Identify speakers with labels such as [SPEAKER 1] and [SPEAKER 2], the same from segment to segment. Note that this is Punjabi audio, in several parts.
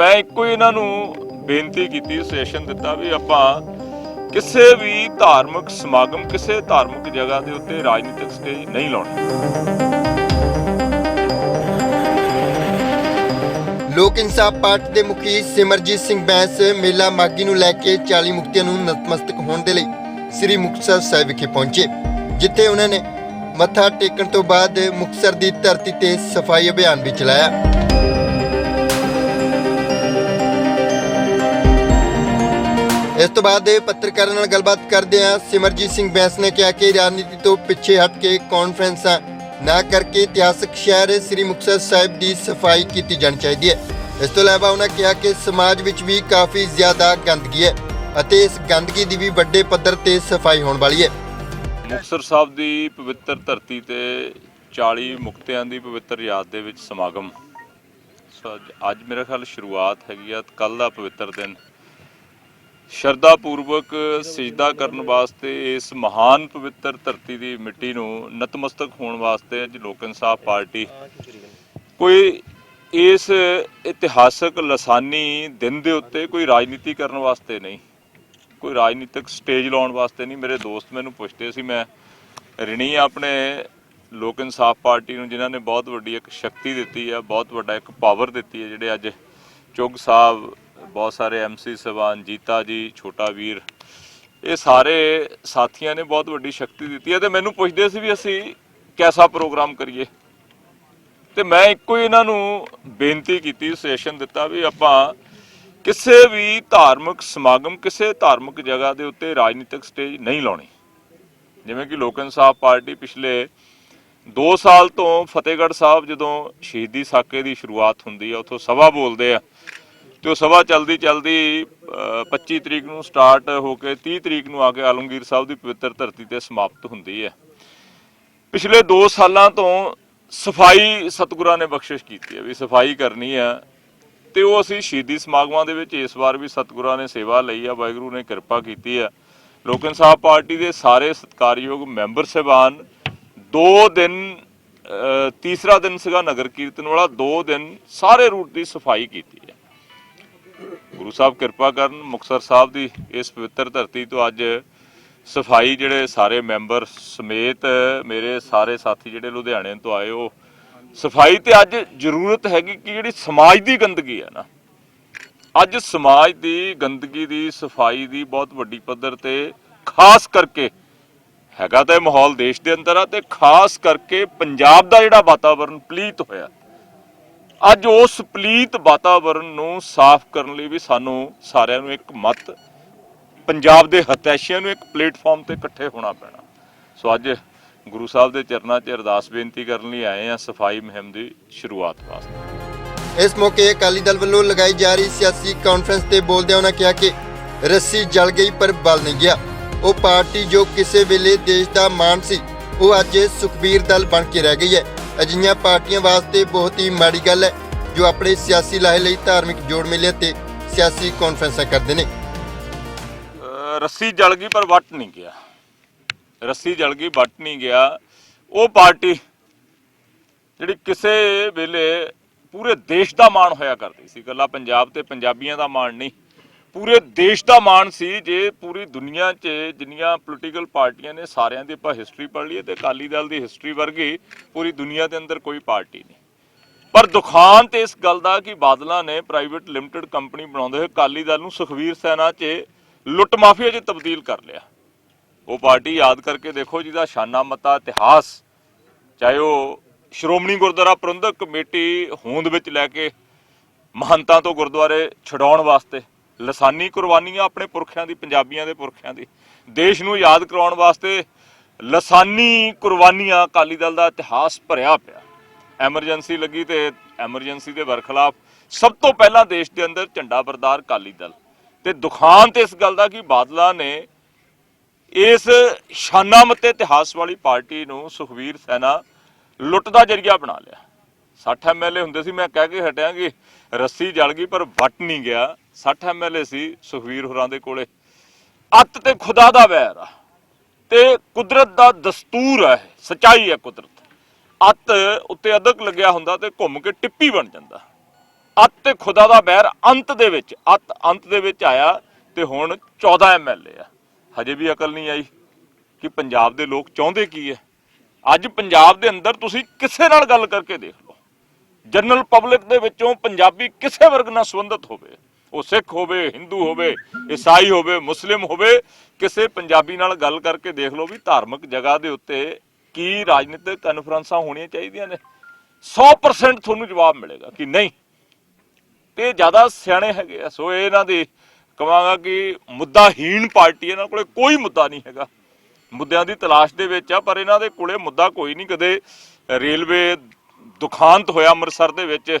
[SPEAKER 1] ਮੈਂ ਇੱਕੋ ਹੀ ਇਹਨਾਂ ਨੂੰ ਬੇਨਤੀ ਕੀਤੀ, ਸੁਜੈਸ਼ਨ ਦਿੱਤਾ ਵੀ ਆਪਾਂ ਕਿਸੇ ਵੀ ਧਾਰਮਿਕ ਸਮਾਗਮ, ਕਿਸੇ ਧਾਰਮਿਕ ਜਗ੍ਹਾ ਦੇ ਉੱਤੇ ਰਾਜਨੀਤਿਕ ਸਟੇਜ ਨਹੀਂ ਲਾਉਣੀ।
[SPEAKER 2] ਲੋਕ ਇਨਸਾਫ ਪਾਰਟੀ ਦੇ ਮੁਖੀ ਸਿਮਰਜੀਤ ਸਿੰਘ ਬੈਂਸ ਮੇਲਾ ਮਾਗੀ ਨੂੰ ਲੈ ਕੇ 40 ਮੁਕਤੀਆਂ ਨੂੰ ਨਤਮਸਤਕ ਹੋਣ ਦੇ ਲਈ ਸ੍ਰੀ ਮੁਕਤਸਰ ਸਾਹਿਬ ਵਿਖੇ ਪਹੁੰਚੇ, ਜਿੱਥੇ ਉਹਨਾਂ ਨੇ ਮੱਥਾ ਟੇਕਣ ਤੋਂ ਬਾਅਦ ਮੁਕਤਸਰ ਦੀ ਧਰਤੀ ਤੇ ਸਫ਼ਾਈ ਅਭਿਆਨ ਵੀ ਚਲਾਇਆ। ਇਸ ਤੋਂ ਬਾਅਦ ਪੱਤਰਕਾਰਾਂ ਨਾਲ ਗੱਲਬਾਤ ਕਰਦੇ ਆ ਸਿਮਰਜੀਤ ਸਿੰਘ ਬੈਂਸ ਨੇ ਕਿਹਾ ਕਿ ਰਾਜਨੀਤੀ ਤੋਂ ਪਿੱਛੇ ਹਟ ਕੇ ਕਾਨਫਰੰਸਾਂ ਨਾ ਕਰਕੇ ਇਤਿਹਾਸਕ ਸ਼ਹਿਰ ਸ੍ਰੀ ਮੁਕਤਸਰ ਸਾਹਿਬ ਦੀ ਸਫ਼ਾਈ ਕੀਤੀ ਜਾਣੀ ਚਾਹੀਦੀ ਹੈ। ਇਸ ਤੋਂ ਇਲਾਵਾ ਉਹਨਾਂ ਕਿਹਾ ਕਿ ਸਮਾਜ ਵਿੱਚ ਵੀ ਕਾਫੀ ਜ਼ਿਆਦਾ ਗੰਦਗੀ ਹੈ ਅਤੇ ਇਸ ਗੰਦਗੀ ਦੀ ਵੀ ਵੱਡੇ ਪੱਧਰ ਤੇ ਸਫ਼ਾਈ ਹੋਣ ਵਾਲੀ ਹੈ।
[SPEAKER 1] ਮੁਕਤਸਰ ਸਾਹਿਬ ਦੀ ਪਵਿੱਤਰ ਧਰਤੀ ਤੇ 40 ਮੁਕਤਿਆਂ ਦੀ ਪਵਿੱਤਰ ਯਾਦ ਦੇ ਵਿੱਚ ਸਮਾਗਮ। ਅੱਜ- ਅੱਜ ਖਿਆਲ ਸ਼ੁਰੂਆਤ ਹੈਗੀ ਆ ਕੱਲ ਦਾ ਪਵਿੱਤਰ ਦਿਨ। ਸ਼ਰਧਾ ਪੂਰਵਕ ਸਜਦਾ ਕਰਨ ਵਾਸਤੇ ਇਸ ਮਹਾਨ ਪਵਿੱਤਰ ਧਰਤੀ ਦੀ ਮਿੱਟੀ ਨੂੰ ਨਤਮਸਤਕ ਹੋਣ ਵਾਸਤੇ ਅੱਜ ਲੋਕ ਇਨਸਾਫ ਪਾਰਟੀ ਕੋਈ ਇਸ ਇਤਿਹਾਸਕ ਲਸਾਨੀ ਦਿਨ ਦੇ ਉੱਤੇ ਕੋਈ ਰਾਜਨੀਤੀ ਕਰਨ ਵਾਸਤੇ ਨਹੀਂ, ਕੋਈ ਰਾਜਨੀਤਿਕ ਸਟੇਜ ਲਾਉਣ ਵਾਸਤੇ ਨਹੀਂ। ਮੇਰੇ ਦੋਸਤ ਮੈਨੂੰ ਪੁੱਛਦੇ ਸੀ, ਮੈਂ ਰਿਣੀ ਆਪਣੇ ਲੋਕ ਇਨਸਾਫ ਪਾਰਟੀ ਨੂੰ, ਜਿਨ੍ਹਾਂ ਨੇ ਬਹੁਤ ਵੱਡੀ ਇੱਕ ਸ਼ਕਤੀ ਦਿੱਤੀ ਹੈ ਬਹੁਤ ਵੱਡਾ ਇੱਕ ਪਾਵਰ ਦਿੱਤੀ ਹੈ ਜਿਹੜੇ ਅੱਜ ਚੁੱਗ ਸਾਹਿਬ ਬਹੁਤ ਸਾਰੇ ਐਮਸੀ ਸਵਾਨ ਜੀਤਾ ਜੀ, ਛੋਟਾ ਵੀਰ। ਇਹ ਸਾਰੇ ਸਾਥੀਆਂ ਨੇ ਬਹੁਤ ਵੱਡੀ ਸ਼ਕਤੀ ਦਿੱਤੀ ਹੈ ਤੇ ਮੈਨੂੰ ਪੁੱਛਦੇ ਸੀ ਵੀ ਅਸੀਂ ਕੈਸਾ ਪ੍ਰੋਗਰਾਮ ਕਰੀਏ। ਤੇ ਮੈਂ ਇੱਕੋ ਹੀ ਇਹਨਾਂ ਨੂੰ ਬੇਨਤੀ ਕੀਤੀ, ਸੁਜੈਸ਼ਨ ਦਿੱਤਾ ਵੀ ਆਪਾਂ ਕਿਸੇ ਵੀ ਧਾਰਮਿਕ ਸਮਾਗਮ, ਕਿਸੇ ਧਾਰਮਿਕ ਜਗ੍ਹਾ ਦੇ ਉੱਤੇ ਰਾਜਨੀਤਿਕ ਸਟੇਜ ਨਹੀਂ ਲਾਉਣੀ। ਜਿਵੇਂ ਕਿ ਲੋਕ ਇਨਸਾਫ ਪਾਰਟੀ ਪਿਛਲੇ 2 ਸਾਲ ਤੋਂ ਫਤਿਹਗੜ੍ਹ ਸਾਹਿਬ ਜਦੋਂ ਸ਼ਹੀਦੀ ਸਾਕੇ ਦੀ ਸ਼ੁਰੂਆਤ ਹੁੰਦੀ ਹੈ ਉੱਥੋਂ ਸਭਾ ਬੋਲਦੇ ਆ ਤੇ ਉਹ ਸਭਾ ਚਲਦੀ ਚਲਦੀ 25 ਤਰੀਕ ਨੂੰ ਸਟਾਰਟ ਹੋ ਕੇ 30 ਤਰੀਕ ਨੂੰ ਆ ਕੇ ਆਲਮਗੀਰ ਸਾਹਿਬ ਦੀ ਪਵਿੱਤਰ ਧਰਤੀ ਤੇ ਸਮਾਪਤ ਹੁੰਦੀ ਹੈ। ਪਿਛਲੇ 2 ਸਾਲਾਂ ਤੋਂ ਸਫ਼ਾਈ ਸਤਿਗੁਰਾਂ ਨੇ ਬਖਸ਼ਿਸ਼ ਕੀਤੀ ਹੈ ਵੀ ਸਫ਼ਾਈ ਕਰਨੀ ਹੈ ਤੇ ਉਹ ਅਸੀਂ ਸ਼ਹੀਦੀ ਸਮਾਗਮਾਂ ਦੇ ਵਿੱਚ ਇਸ ਵਾਰ ਵੀ ਸਤਿਗੁਰਾਂ ਨੇ ਸੇਵਾ ਲਈ ਆ ਵਾਹਿਗੁਰੂ ਨੇ ਕਿਰਪਾ ਕੀਤੀ ਆ ਲੋਕ ਇਨਸਾਫ ਪਾਰਟੀ ਦੇ ਸਾਰੇ ਸਤਿਕਾਰਯੋਗ ਮੈਂਬਰ ਸਹਿਬਾਨ, ਦੋ ਦਿਨ ਤੀਸਰਾ ਦਿਨ ਸੀਗਾ ਨਗਰ ਕੀਰਤਨ ਵਾਲਾ, ਦੋ ਦਿਨ ਸਾਰੇ ਰੂਟ ਦੀ ਸਫ਼ਾਈ ਕੀਤੀ ਗੁਰੂ ਸਾਹਿਬ ਕਿਰਪਾ ਕਰਨ ਮੁਕਤਸਰ ਸਾਹਿਬ ਦੀ ਇਸ ਪਵਿੱਤਰ ਧਰਤੀ ਤੋਂ ਅੱਜ ਸਫ਼ਾਈ ਜਿਹੜੇ ਸਾਰੇ ਮੈਂਬਰ ਸਮੇਤ ਮੇਰੇ ਸਾਰੇ ਸਾਥੀ ਜਿਹੜੇ ਲੁਧਿਆਣੇ ਤੋਂ ਆਏ, ਉਹ ਸਫ਼ਾਈ ਤੇ ਅੱਜ ਜ਼ਰੂਰਤ ਹੈਗੀ ਕਿ ਜਿਹੜੀ ਸਮਾਜ ਦੀ ਗੰਦਗੀ ਹੈ ਨਾ, ਅੱਜ ਸਮਾਜ ਦੀ ਗੰਦਗੀ ਦੀ, ਸਫ਼ਾਈ ਦੀ ਬਹੁਤ ਵੱਡੀ ਪੱਧਰ ਤੇ ਖਾਸ ਕਰਕੇ ਹੈਗਾ ਤਾਂ ਇਹ ਮਾਹੌਲ ਦੇਸ਼ ਦੇ ਅੰਦਰ ਆ ਤੇ ਖਾਸ ਕਰਕੇ ਪੰਜਾਬ ਦਾ ਜਿਹੜਾ ਵਾਤਾਵਰਣ ਪਲੀਤ ਹੋਇਆ। ਅੱਜ ਉਸ ਪਲੀਤ ਵਾਤਾਵਰਣ ਨੂੰ ਸਾਫ਼ ਕਰਨ ਲਈ ਵੀ ਸਾਨੂੰ ਸਾਰਿਆਂ ਨੂੰ ਇੱਕ ਮਤ, ਪੰਜਾਬ ਦੇ ਹਤੈਸ਼ੀਆਂ ਨੂੰ ਇੱਕ ਪਲੇਟਫਾਰਮ ਤੇ ਇਕੱਠੇ ਹੋਣਾ ਪੈਣਾ। ਸੋ ਅੱਜ ਗੁਰੂ ਸਾਹਿਬ ਦੇ ਚਰਨਾਂ 'ਚ ਅਰਦਾਸ ਬੇਨਤੀ ਕਰਨ ਲਈ ਆਏ ਆ ਸਫ਼ਾਈ ਮੁਹਿੰਮ ਦੀ ਸ਼ੁਰੂਆਤ ਵਾਸਤੇ।
[SPEAKER 2] ਇਸ ਮੌਕੇ ਅਕਾਲੀ ਦਲ ਵੱਲੋਂ ਲਗਾਈ ਜਾ ਰਹੀ ਸਿਆਸੀ ਕਾਨਫਰੰਸ ਤੇ ਬੋਲਦਿਆਂ ਉਹਨਾਂ ਕਿਹਾ ਕਿ ਰੱਸੀ ਜਲ ਗਈ ਪਰ ਬਲ ਨਹੀਂ ਗਿਆ। ਉਹ ਪਾਰਟੀ ਜੋ ਕਿਸੇ ਵੇਲੇ ਦੇਸ਼ ਦਾ ਮਾਣ ਸੀ, ਉਹ ਅੱਜ ਸੁਖਬੀਰ ਦਲ ਬਣ ਕੇ ਰਹਿ ਗਈ ਹੈ। ਅਜਿਹੀਆਂ ਪਾਰਟੀਆਂ ਵਾਸਤੇ ਬਹੁਤ ਹੀ ਮਾੜੀ ਗੱਲ ਹੈ, ਜੋ ਆਪਣੇ ਸਿਆਸੀ ਲਾਹੇ ਲਈ ਧਾਰਮਿਕ ਜੋੜ ਮੇਲੇ ਤੇ ਸਿਆਸੀ ਕਾਨਫਰੰਸਾਂ ਕਰਦੇ ਨੇ।
[SPEAKER 1] ਰੱਸੀ ਜਲ ਗਈ ਪਰ ਵੱਟ ਨਹੀਂ ਗਿਆ। ਰੱਸੀ ਜਲ ਗਈ, ਵੱਟ ਨਹੀਂ ਗਿਆ। ਉਹ ਪਾਰਟੀ ਜਿਹੜੀ ਕਿਸੇ ਵੇਲੇ ਪੂਰੇ ਦੇਸ਼ ਦਾ ਮਾਣ ਹੋਇਆ ਕਰਦੀ ਸੀ। ਇਕੱਲਾ ਪੰਜਾਬ ਤੇ ਪੰਜਾਬੀਆਂ ਦਾ ਮਾਣ ਨਹੀਂ। ਪੂਰੇ ਦੇਸ਼ ਦਾ ਮਾਣ ਸੀ ਜੇ ਪੂਰੀ ਦੁਨੀਆ 'ਚ ਜਿੰਨੀਆਂ ਪੋਲੀਟੀਕਲ ਪਾਰਟੀਆਂ ਨੇ ਸਾਰਿਆਂ ਦੀ ਆਪਾਂ ਹਿਸਟਰੀ ਪੜ੍ਹ ਲਈਏ ਤੇ ਅਕਾਲੀ ਦਲ ਦੀ ਹਿਸਟਰੀ ਵਰਗੀ ਪੂਰੀ ਦੁਨੀਆ ਦੇ ਅੰਦਰ ਕੋਈ ਪਾਰਟੀ ਨਹੀਂ। ਪਰ ਦੁਖਾਂਤ ਇਸ ਗੱਲ ਦਾ ਕਿ ਬਾਦਲਾਂ ਨੇ ਪ੍ਰਾਈਵੇਟ ਲਿਮਟਿਡ ਕੰਪਨੀ ਬਣਾਉਂਦੇ ਹੋਏ ਅਕਾਲੀ ਦਲ ਨੂੰ ਸੁਖਵੀਰ ਸੈਨਾ 'ਚ ਲੁੱਟ ਮਾਫੀਆ 'ਚ ਤਬਦੀਲ ਕਰ ਲਿਆ। ਉਹ ਪਾਰਟੀ ਯਾਦ ਕਰਕੇ ਦੇਖੋ ਜਿਹਦਾ ਸ਼ਾਨਾ ਮਤਾ ਇਤਿਹਾਸ, ਚਾਹੇ ਉਹ ਸ਼੍ਰੋਮਣੀ ਗੁਰਦੁਆਰਾ ਪ੍ਰਬੰਧਕ ਕਮੇਟੀ ਹੋਂਦ ਵਿੱਚ ਲੈ ਕੇ ਮਹੰਤਾਂ ਤੋਂ ਗੁਰਦੁਆਰੇ ਛਡਾਉਣ ਵਾਸਤੇ ਲਸਾਨੀ ਕੁਰਬਾਨੀਆਂ ਆਪਣੇ ਪੁਰਖਿਆਂ ਦੀ, ਪੰਜਾਬੀਆਂ ਦੇ ਪੁਰਖਿਆਂ ਦੀ। ਦੇਸ਼ ਨੂੰ ਯਾਦ ਕਰਾਉਣ ਵਾਸਤੇ ਲਸਾਨੀ ਕੁਰਬਾਨੀਆਂ ਅਕਾਲੀ ਦਲ ਦਾ ਇਤਿਹਾਸ ਭਰਿਆ ਪਿਆ। ਐਮਰਜੈਂਸੀ ਲੱਗੀ ਤੇ ਐਮਰਜੈਂਸੀ ਦੇ ਵਰਖਲਾਫ ਸਭ ਤੋਂ ਪਹਿਲਾਂ ਦੇਸ਼ ਦੇ ਅੰਦਰ ਝੰਡਾ ਬਰਦਾਰ ਅਕਾਲੀ ਦਲ। ਤੇ ਦੁਖਾਂਤ ਇਸ ਗੱਲ ਦਾ ਕਿ ਬਾਦਲਾਂ ਨੇ ਇਸ ਸ਼ਾਨਾਮਤ ਇਤਿਹਾਸ ਵਾਲੀ ਪਾਰਟੀ ਨੂੰ ਸੁਖਵੀਰ ਸੈਨਾ ਲੁੱਟ ਦਾ ਜਰੀਆ ਬਣਾ ਲਿਆ। 60 ਐਮਐਲਏ ਹੁੰਦੇ ਸੀ, ਮੈਂ ਕਹਿ ਕੇ ਹਟਿਆ ਕਿ ਰੱਸੀ ਜਲ ਗਈ, ਪਰ ਵੱਟ ਨਹੀਂ ਗਿਆ। 60 ਐਮਐਲਏ ਸੀ ਸੁਖਵੀਰ ਹੋਰਾਂ ਦੇ ਕੋਲੇ। ਅੱਤ ਤੇ ਖੁਦਾ ਦਾ ਵੈਰ ਆ। ਤੇ ਕੁਦਰਤ ਦਾ ਦਸਤੂਰ ਹੈ ਸਚਾਈ ਹੈ ਕੁਦਰਤ। ਅੱਤ ਉੱਤੇ ਅਦਕ ਲੱਗਿਆ ਹੁੰਦਾ ਤੇ ਘੁੰਮ ਕੇ ਟਿੱਪੀ ਬਣ ਜਾਂਦਾ। ਅੱਤ ਤੇ ਖੁਦਾ ਦਾ ਬੈਰ ਅੰਤ ਦੇ ਵਿੱਚ, ਅੱਤ ਅੰਤ ਦੇ ਵਿੱਚ ਆਇਆ ਤੇ ਹੁਣ 14 ਐਮਐਲਏ ਆ। ਹਜੇ ਵੀ ਅਕਲ ਨਹੀਂ ਆਈ ਕਿ ਪੰਜਾਬ ਦੇ ਲੋਕ ਚਾਹੁੰਦੇ ਕੀ ਹੈ ਅੱਜ ਪੰਜਾਬ ਦੇ ਅੰਦਰ ਤੁਸੀਂ ਕਿਸੇ ਨਾਲ ਗੱਲ ਕਰਕੇ ਦੇਖ ਲਓ। ਜਨਰਲ ਪਬਲਿਕ ਦੇ ਵਿੱਚੋਂ ਪੰਜਾਬੀ ਕਿਸੇ ਵਰਗ ਨਾਲ ਸੰਬੰਧਿਤ ਹੋਵੇ। ਉਹ ਸਿੱਖ ਹੋਵੇ, ਹਿੰਦੂ ਹੋਵੇ, ਈਸਾਈ ਹੋਵੇ, ਮੁਸਲਿਮ ਹੋਵੇ, ਕਿਸੇ ਪੰਜਾਬੀ ਨਾਲ ਗੱਲ ਕਰਕੇ ਦੇਖ ਲਓ ਵੀ ਧਾਰਮਿਕ ਜਗ੍ਹਾ ਦੇ ਉੱਤੇ ਕੀ ਰਾਜਨੀਤਿਕ ਕਾਨਫਰੰਸਾਂ ਹੋਣੀਆਂ ਚਾਹੀਦੀਆਂ ਨੇ। 100% ਤੁਹਾਨੂੰ ਜਵਾਬ ਮਿਲੇਗਾ ਕਿ ਨਹੀਂ। ਤੇ ਜ਼ਿਆਦਾ ਸਿਆਣੇ ਹੈਗੇ ਆ, ਸੋ ਇਹਨਾਂ ਦੇ ਕਵਾਂਗਾ ਕਿ ਮੁੱਦਾਹੀਣ ਪਾਰਟੀ ਇਹਨਾਂ ਕੋਲੇ ਕੋਈ ਮੁੱਦਾ ਨਹੀਂ ਹੈਗਾ। ਮੁੱਦਿਆਂ ਦੀ ਤਲਾਸ਼ ਦੇ ਵਿੱਚ ਆ, ਪਰ ਇਹਨਾਂ ਦੇ ਕੋਲੇ ਮੁੱਦਾ ਕੋਈ ਨਹੀਂ। ਕਦੇ ਰੇਲਵੇ ਦੁਖਾਂਤ ਹੋਇਆ ਅੰਮ੍ਰਿਤਸਰ ਦੇ ਵਿੱਚ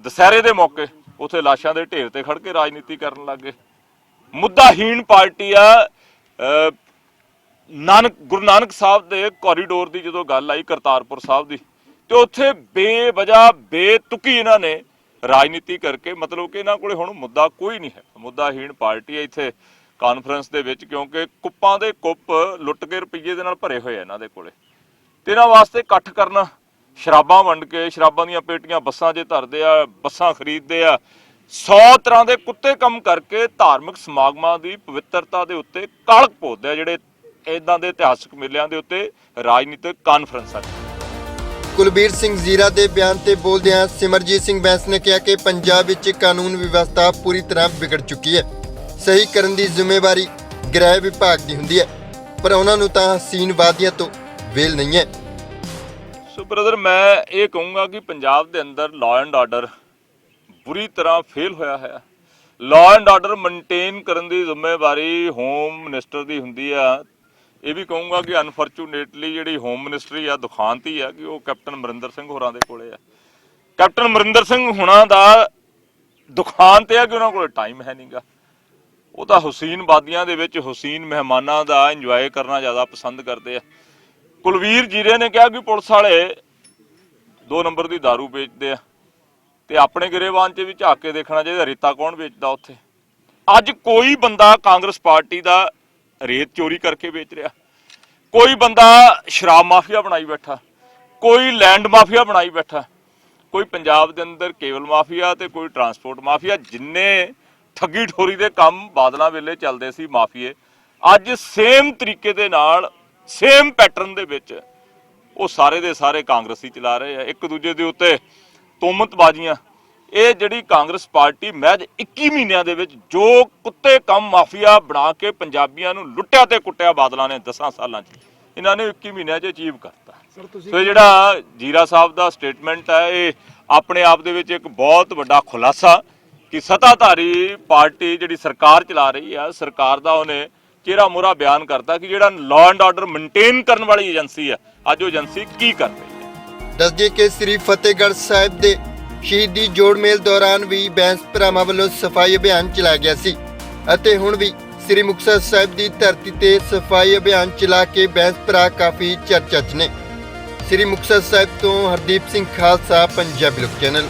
[SPEAKER 1] ਦੁਸਹਿਰੇ ਦੇ ਮੌਕੇ। ਉਥੇ ਲਾਸ਼ਾਂ ਦੇ ਢੇਰ ਤੇ ਖੜ ਕੇ ਰਾਜਨੀਤੀ ਕਰਨ ਲੱਗੇ ਮੁੱਦਾਹੀਣ ਪਾਰਟੀ ਆ ਨਾਨਕ, ਗੁਰੂ ਨਾਨਕ ਸਾਹਿਬ ਦੇ ਕੋਰੀਡੋਰ ਦੀ ਜਦੋਂ ਗੱਲ ਆਈ ਕਰਤਾਰਪੁਰ ਸਾਹਿਬ ਦੀ, ਤੇ ਉੱਥੇ ਬੇਵਜ੍ਹਾ, ਬੇਤੁਕੀ ਇਹਨਾਂ ਨੇ ਰਾਜਨੀਤੀ ਕਰਕੇ, ਮਤਲਬ ਕਿ ਇਹਨਾਂ ਕੋਲੇ ਹੁਣ ਮੁੱਦਾ ਕੋਈ ਨਹੀਂ ਹੈ। ਮੁੱਦਾਹੀਣ ਪਾਰਟੀ ਹੈ ਇੱਥੇ ਕਾਨਫਰੰਸ ਦੇ ਵਿੱਚ, ਕਿਉਂਕਿ ਕੁੱਪਾਂ ਦੇ ਕੁੱਪ ਲੁੱਟ ਕੇ ਰੁਪਈਏ ਦੇ ਨਾਲ ਭਰੇ ਹੋਏ ਆ ਇਹਨਾਂ ਦੇ ਕੋਲੇ। ਤੇ ਇਹਨਾਂ ਵਾਸਤੇ ਇਕੱਠ ਕਰਨਾ ਸ਼ਰਾਬਾਂ ਵੰਡ ਕੇ, ਸ਼ਰਾਬਾਂ ਦੀਆਂ ਪੇਟੀਆਂ ਬੱਸਾਂ 'ਚ ਧਰਦੇ ਆ, ਬੱਸਾਂ ਖਰੀਦਦੇ ਆ। 100 ਤਰ੍ਹਾਂ ਦੇ ਕੁੱਤੇ ਕੰਮ ਕਰਕੇ ਧਾਰਮਿਕ ਸਮਾਗਮਾਂ ਦੀ ਪਵਿੱਤਰਤਾ ਦੇ ਉੱਤੇ ਕਾਲਕ ਪੋਦੇ ਆ ਜਿਹੜੇ ਇਦਾਂ ਦੇ ਇਤਿਹਾਸਕ ਮੇਲਿਆਂ ਦੇ ਉੱਤੇ ਰਾਜਨੀਤਿਕ ਕਾਨਫਰੰਸਾਂ
[SPEAKER 2] ਕੁਲਬੀਰ ਸਿੰਘ ਜ਼ੀਰਾ ਦੇ ਬਿਆਨ ਤੇ ਬੋਲਦਿਆਂ ਸਿਮਰਜੀਤ ਸਿੰਘ ਬੈਂਸ ਨੇ ਕਿਹਾ ਕਿ ਪੰਜਾਬ ਵਿੱਚ ਕਾਨੂੰਨ ਵਿਵਸਥਾ ਪੂਰੀ ਤਰ੍ਹਾਂ ਵਿਗੜ ਚੁੱਕੀ ਹੈ। ਸਹੀ ਕਰਨ ਦੀ ਜ਼ਿੰਮੇਵਾਰੀ ਗ੍ਰਹਿ ਵਿਭਾਗ ਦੀ ਹੁੰਦੀ ਹੈ, ਪਰ ਉਹਨਾਂ ਨੂੰ ਤਾਂ ਹਸੀਨ ਵਾਦੀਆਂ ਤੋਂ ਵੇਲ ਨਹੀਂ ਹੈ।
[SPEAKER 1] ਸੋ ਬ੍ਰਦਰ ਮੈਂ ਇਹ ਕਹੂੰਗਾ ਕਿ ਪੰਜਾਬ ਦੇ ਅੰਦਰ ਲਾਅ ਐਂਡ ਆਰਡਰ ਬੁਰੀ ਤਰ੍ਹਾਂ ਫੇਲ ਹੋਇਆ ਹੈ। ਲਾਅ ਐਂਡ ਆਰਡਰ ਮੇਨਟੇਨ ਕਰਨ ਦੀ ਜ਼ਿੰਮੇਵਾਰੀ ਹੋਮ ਮਿਨਿਸਟਰ ਦੀ ਹੁੰਦੀ ਆ। ਇਹ ਵੀ ਕਹੂੰਗਾ ਕਿ ਅਨਫੋਰਚੂਨੇਟਲੀ ਜਿਹੜੀ ਹੋਮ ਮਿਨਿਸਟਰੀ ਆ, ਦੁਖਾਂਤੀ ਹੀ ਆ ਕਿ ਉਹ ਕੈਪਟਨ ਅਮਰਿੰਦਰ ਸਿੰਘ ਹੋਰਾਂ ਦੇ ਕੋਲੇ ਆ। ਕੈਪਟਨ ਅਮਰਿੰਦਰ ਸਿੰਘ ਹੁਣਾਂ ਦਾ ਦੁਖਾਂਤ ਆ ਕਿ ਉਹਨਾਂ ਕੋਲ ਟਾਈਮ ਹੈ ਨਹੀਂਗਾ ਉਹ ਤਾਂ ਹੁਸੈਨ ਬਾਦੀਆਂ ਦੇ ਵਿੱਚ ਹੁਸੈਨ ਮਹਿਮਾਨਾਂ ਦਾ ਇੰਜੋਏ ਕਰਨਾ ਜ਼ਿਆਦਾ ਪਸੰਦ ਕਰਦੇ ਆ। ਕੁਲਵੀਰ ਜੀਰੇ ਨੇ ਕਿਹਾ ਕਿ ਪੁਲਿਸ ਵਾਲੇ ਦੋ ਨੰਬਰ ਦੀ दारू ਵੇਚਦੇ ਆ ਤੇ ਆਪਣੇ ਗਰੇਵਾਨ 'ਚ ਵੀ ਝਾਕ ਕੇ ਦੇਖਣਾ ਚਾਹੀਦਾ, ਰੇਤਾ ਕੌਣ ਵੇਚਦਾ ਉੱਥੇ? ਅੱਜ ਕੋਈ ਬੰਦਾ ਕਾਂਗਰਸ ਪਾਰਟੀ ਦਾ ਰੇਤ ਚੋਰੀ ਕਰਕੇ ਵੇਚ ਰਿਹਾ। ਕੋਈ ਬੰਦਾ ਸ਼ਰਾਬ ਮਾਫੀਆ ਬਣਾਈ ਬੈਠਾ, ਕੋਈ ਲੈਂਡ ਮਾਫੀਆ ਬਣਾਈ ਬੈਠਾ, ਕੋਈ ਪੰਜਾਬ ਦੇ ਅੰਦਰ ਕੇਬਲ ਮਾਫੀਆ ਤੇ ਕੋਈ ਟਰਾਂਸਪੋਰਟ ਮਾਫੀਆ, ਜਿੰਨੇ ਠੱਗੀ ਠੋਰੀ ਦੇ ਕੰਮ ਬਾਦਲਾਂ ਵੇਲੇ ਚੱਲਦੇ ਸੀ ਮਾਫੀਏ, ਅੱਜ ਸੇਮ ਤਰੀਕੇ ਦੇ ਨਾਲ ਸੇਮ ਪੈਟਰਨ ਦੇ ਵਿੱਚ ਉਹ ਸਾਰੇ ਦੇ ਸਾਰੇ ਕਾਂਗਰਸੀ ਚਲਾ ਰਹੇ ਆ। ਇੱਕ ਦੂਜੇ ਦੇ ਉੱਤੇ ਤੋਮਤਬਾਜ਼ੀਆਂ। ਇਹ ਜਿਹੜੀ ਕਾਂਗਰਸ ਪਾਰਟੀ ਮਹਿਜ 21 ਮਹੀਨਿਆਂ ਦੇ ਵਿੱਚ ਜੋ ਕੁੱਤੇ ਕੰਮ ਮਾਫੀਆ ਬਣਾ ਕੇ ਪੰਜਾਬੀਆਂ ਨੂੰ ਲੁੱਟਿਆ ਤੇ ਕੁੱਟਿਆ ਬਾਦਲਾਂ ਨੇ 10 ਸਾਲਾਂ 'ਚ ਇਹਨਾਂ ਨੇ 21 ਮਹੀਨਿਆਂ 'ਚ ਅਚੀਵ ਕਰਤਾ। ਸੋ ਜਿਹੜਾ ਜੀਰਾ ਸਾਹਿਬ ਦਾ ਸਟੇਟਮੈਂਟ ਹੈ ਇਹ ਆਪਣੇ ਆਪ ਦੇ ਵਿੱਚ ਇੱਕ ਬਹੁਤ ਵੱਡਾ ਖੁਲਾਸਾ ਕਿ ਸੱਤਾਧਾਰੀ ਪਾਰਟੀ ਜਿਹੜੀ ਸਰਕਾਰ ਚਲਾ ਰਹੀ ਆ ਸਰਕਾਰ ਦਾ ਉਹਨੇ ਚਿਹਰਾ ਮੋਰਾ ਬਿਆਨ ਕਰਤਾ ਕਿ ਜਿਹੜਾ ਲਾਅ ਐਂਡ ਆਰਡਰ ਮੇਨਟੇਨ ਕਰਨ ਵਾਲੀ ਏਜੰਸੀ ਆ ਅੱਜ ਉਹ ਏਜੰਸੀ ਕੀ ਕਰ ਰਹੀ ਹੈ?
[SPEAKER 2] ਦੱਸ ਕਿ ਸ੍ਰੀ ਫਤਿਹਗੜ੍ਹ ਸਾਹਿਬ ਦੇ ਸ਼ਹੀਦੀ ਜੋੜ ਮੇਲ ਦੌਰਾਨ ਵੀ ਬੈਂਸ ਭਰਾਵਾਂ ਵੱਲੋਂ ਸਫ਼ਾਈ ਅਭਿਆਨ ਚਲਾਇਆ ਗਿਆ ਸੀ ਅਤੇ ਹੁਣ ਵੀ ਸ੍ਰੀ ਮੁਕਤਸਰ ਸਾਹਿਬ ਦੀ ਧਰਤੀ ਤੇ ਸਫ਼ਾਈ ਅਭਿਆਨ ਚਲਾ ਕੇ ਬੈਂਸ ਭਰਾ ਕਾਫੀ ਚਰਚਾ 'ਚ ਨੇ। ਸ੍ਰੀ ਮੁਕਤਸਰ ਸਾਹਿਬ ਤੋਂ ਹਰਦੀਪ ਸਿੰਘ ਖਾਲਸਾ, ਪੰਜਾਬੀ ਲੋਕ ਚੈਨਲ।